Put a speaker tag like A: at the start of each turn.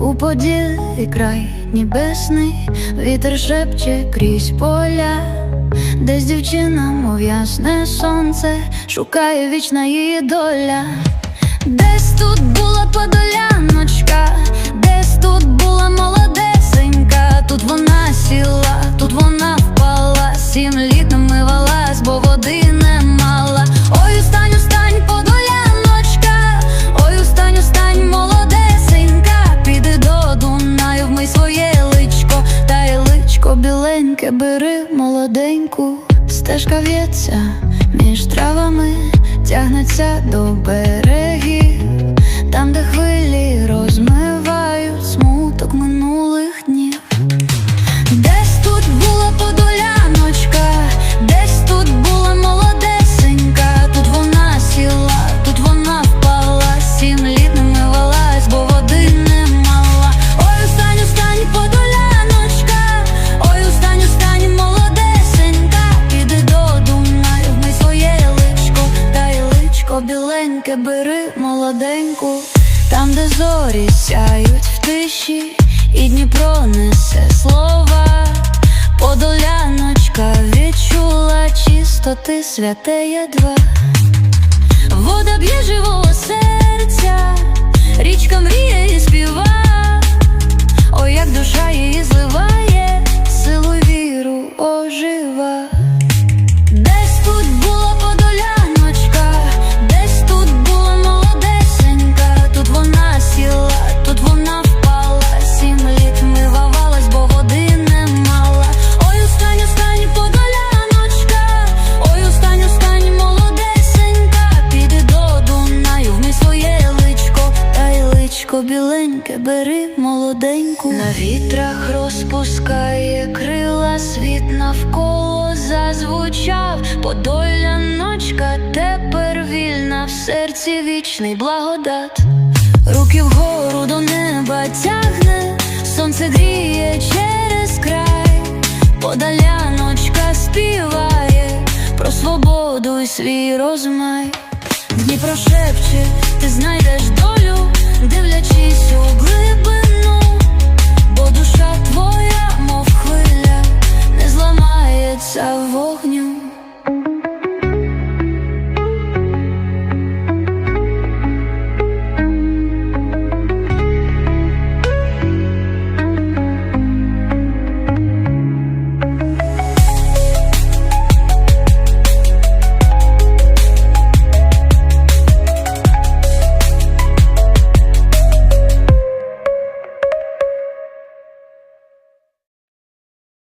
A: у поділі край небесний, вітер шепче крізь поля, десь дівчина, мов ясне сонце, шукає вічна її доля. Десь тут була подоляночка, біленьке, бери молоденьку, стежка в'ється між травами, тягнеться до берегів, біленьке, бери молоденьку, там, де зорі сяють в тиші, і Дніпро несе слова. Подоляночка відчула чистоти святе ядва. Вода б'є бери молоденьку. На вітрах розпускає крила, світ навколо зазвучав. Подоляночка тепер вільна, в серці вічний благодат. Руки вгору до неба тягне, сонце гріє через край, подоляночка співає про свободу і свій розмай. Дніпро шепче, ти знайдеш долю, дивлячись